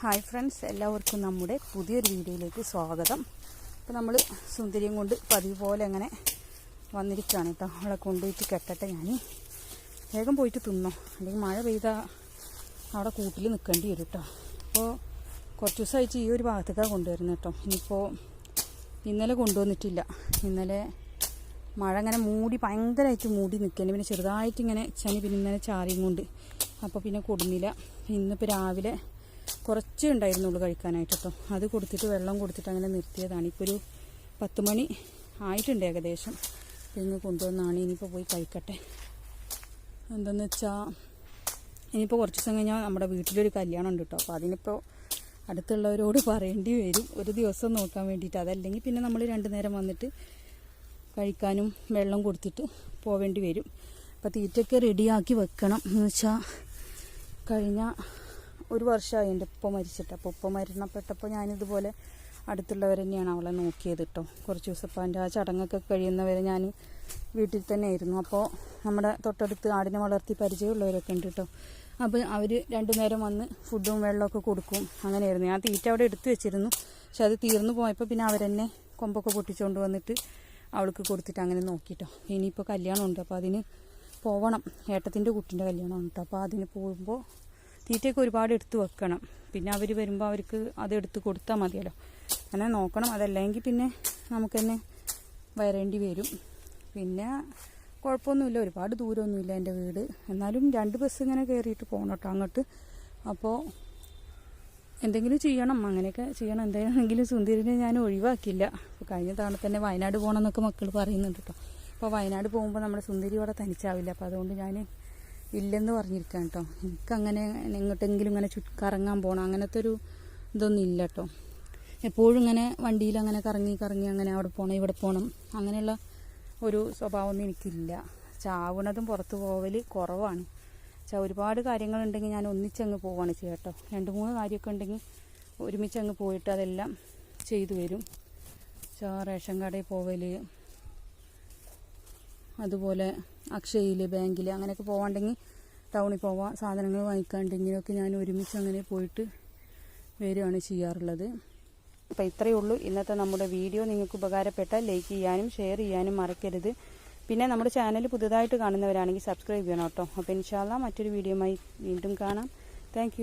Hi friends എല്ലാവർക്കും നമ്മുടെ പുതിയൊരു വീഡിയോയിലേക്ക് സ്വാഗതം. അപ്പോൾ നമ്മൾ സുന്ദരിയും കൊണ്ട് പതിവ് പോലെ അങ്ങനെ വന്നിരിക്കുകയാണ് കേട്ടോ. അവളെ കൊണ്ടുപോയിട്ട് കെട്ടട്ടെ ഞാൻ വേഗം പോയിട്ട് തിന്നോ. അല്ലെങ്കിൽ മഴ പെയ്താൽ അവിടെ കൂട്ടിൽ നിൽക്കേണ്ടി വരും കേട്ടോ. അപ്പോൾ കുറച്ച് ദിവസമായിട്ട് ഈ ഒരു ഭാഗത്തേക്കാണ് കൊണ്ടുവരുന്നത് കേട്ടോ. ഇനിയിപ്പോൾ ഇന്നലെ കൊണ്ടുവന്നിട്ടില്ല. ഇന്നലെ മഴ അങ്ങനെ മൂടി ഭയങ്കരമായിട്ട് മൂടി നിൽക്കുകയാണ് പിന്നെ ചെറുതായിട്ട് ഇങ്ങനെ ചനി പിന്നെ ഇന്നലെ ചാരിയും കൊണ്ട്. അപ്പോൾ പിന്നെ കൊടുന്നില്ല. ഇന്നിപ്പോൾ രാവിലെ കുറച്ചേ ഉണ്ടായിരുന്നുള്ളൂ കഴിക്കാനായിട്ട് കേട്ടോ അത് കൊടുത്തിട്ട് വെള്ളം കൊടുത്തിട്ട് അങ്ങനെ നിർത്തിയതാണ്. ഇപ്പോൾ ഒരു പത്ത് മണി ആയിട്ടുണ്ട് ഏകദേശം. ഇങ്ങ് കൊണ്ടുവന്നാണ്. ഇനിയിപ്പോൾ പോയി കഴിക്കട്ടെ. എന്തെന്ന് വെച്ചാൽ ഇനിയിപ്പോൾ കുറച്ച് ദിവസം കഴിഞ്ഞാൽ നമ്മുടെ വീട്ടിലൊരു കല്യാണം ഉണ്ട് കേട്ടോ അപ്പോൾ അതിനിപ്പോൾ അടുത്തുള്ളവരോട് പറയേണ്ടി വരും. ഒരു ദിവസം നോക്കാൻ വേണ്ടിയിട്ട്. അതല്ലെങ്കിൽ പിന്നെ നമ്മൾ രണ്ടു നേരം വന്നിട്ട് കഴിക്കാനും വെള്ളം കൊടുത്തിട്ട് പോവേണ്ടി വരും. അപ്പോൾ തീറ്റയൊക്കെ റെഡിയാക്കി വെക്കണം എന്ന് വെച്ചാൽ കഴിഞ്ഞ ഒരു വർഷമായി എന്റെ ഉപ്പ മരിച്ചിട്ട്. അപ്പോൾ ഉപ്പ മരണപ്പെട്ടപ്പോൾ ഞാനിതുപോലെ അടുത്തുള്ളവർ തന്നെയാണ് അവളെ നോക്കിയത് കേട്ടോ. കുറച്ച് ദിവസം അപ്പോൾ എന്റെ ആ ചടങ്ങൊക്കെ കഴിയുന്നവരെ ഞാൻ വീട്ടിൽ തന്നെ ആയിരുന്നു. അപ്പോൾ നമ്മുടെ തൊട്ടടുത്ത് ആടിനെ വളർത്തി പരിചയമുള്ളവരൊക്കെ ഉണ്ട് കേട്ടോ. അപ്പോൾ അവർ രണ്ടു നേരം വന്ന് ഫുഡും വെള്ളമൊക്കെ കൊടുക്കും. അങ്ങനെയായിരുന്നു. ഞാൻ തീറ്റ അവിടെ എടുത്തു വെച്ചിരുന്നു. പക്ഷെ അത് തീർന്നു പോയപ്പോൾ പിന്നെ അവരെന്നെ കൊമ്പൊക്കെ പൊട്ടിച്ചുകൊണ്ട് വന്നിട്ട് അവൾക്ക് കൊടുത്തിട്ട് അങ്ങനെ നോക്കിട്ടോ ഇനിയിപ്പോൾ കല്യാണമുണ്ട്. അപ്പോൾ അതിന് പോവണം. ഏട്ടത്തിന്റെ കുട്ടീന്റെ കല്യാണമാണ് കേട്ടോ. അപ്പോൾ അതിന് പോകുമ്പോൾ തീറ്റയൊക്കെ ഒരുപാട് എടുത്ത് വെക്കണം. പിന്നെ അവർ വരുമ്പോൾ അവർക്ക് അത് എടുത്ത് കൊടുത്താൽ മതിയല്ലോ. അങ്ങനെ നോക്കണം. അതല്ലെങ്കിൽ പിന്നെ നമുക്ക് തന്നെ വരേണ്ടി വരും. പിന്നെ കുഴപ്പമൊന്നുമില്ല. ഒരുപാട് ദൂരമൊന്നുമില്ല എന്റെ വീട്. എന്നാലും രണ്ട് ബസ് ഇങ്ങനെ കയറിയിട്ട് പോകണം കേട്ടോ അങ്ങോട്ട്. അപ്പോൾ എന്തെങ്കിലും ചെയ്യണം. അങ്ങനെയൊക്കെ ചെയ്യണം. എന്തെങ്കിലും സുന്ദരിനെ ഞാൻ ഒഴിവാക്കില്ല അപ്പോൾ കഴിഞ്ഞ തവണ തന്നെ വയനാട് പോകണം എന്നൊക്കെ മക്കൾ പറയുന്നുണ്ട് കേട്ടോ. അപ്പോൾ വയനാട് പോകുമ്പോൾ നമ്മുടെ സുന്ദരി ഇവിടെ തനിച്ചാവില്ല. അപ്പോൾ അതുകൊണ്ട് ഞാൻ ഇല്ലെന്ന് പറഞ്ഞിരിക്കാം കേട്ടോ എനിക്കങ്ങനെ എങ്ങോട്ടെങ്കിലും ഇങ്ങനെ ചു കറങ്ങാൻ പോകണം അങ്ങനത്തെ ഒരു ഇതൊന്നും ഇല്ല കേട്ടോ എപ്പോഴും ഇങ്ങനെ വണ്ടിയിൽ അങ്ങനെ കറങ്ങി കറങ്ങി അങ്ങനെ അവിടെ പോകണം ഇവിടെ പോകണം അങ്ങനെയുള്ള ഒരു സ്വഭാവമൊന്നും എനിക്കില്ല. ചാവണതും പുറത്ത് പോവൽ കുറവാണ്. പക്ഷേ ഒരുപാട് കാര്യങ്ങളുണ്ടെങ്കിൽ ഞാൻ ഒന്നിച്ചങ്ങ് പോവാണ് ചെയ്യുക കേട്ടോ രണ്ട് മൂന്ന് കാര്യമൊക്കെ ഉണ്ടെങ്കിൽ ഒരുമിച്ച് അങ്ങ് പോയിട്ട് അതെല്ലാം ചെയ്തു വരും. ചാ റേഷൻ കടയിൽ പോവൽ അതുപോലെ അക്ഷയയിൽ ബാങ്കിൽ അങ്ങനെയൊക്കെ പോകാണ്ടെങ്കിൽ ടൗണിൽ പോവാം സാധനങ്ങൾ വാങ്ങിക്കാണ്ടെങ്കിലൊക്കെ ഞാൻ ഒരുമിച്ച് അങ്ങനെ പോയിട്ട് വരികയാണ് ചെയ്യാറുള്ളത്. അപ്പോൾ ഇത്രയേ ഉള്ളൂ. ഇന്നത്തെ നമ്മുടെ വീഡിയോ നിങ്ങൾക്ക് ഉപകാരപ്പെട്ടാൽ ലൈക്ക് ചെയ്യാനും ഷെയർ ചെയ്യാനും മറക്കരുത്. പിന്നെ നമ്മുടെ ചാനൽ പുതുതായിട്ട് കാണുന്നവരാണെങ്കിൽ സബ്സ്ക്രൈബ് ചെയ്യണം കേട്ടോ. അപ്പോൾ ഇൻഷാല്ല മറ്റൊരു വീഡിയോയുമായി വീണ്ടും കാണാം. താങ്ക്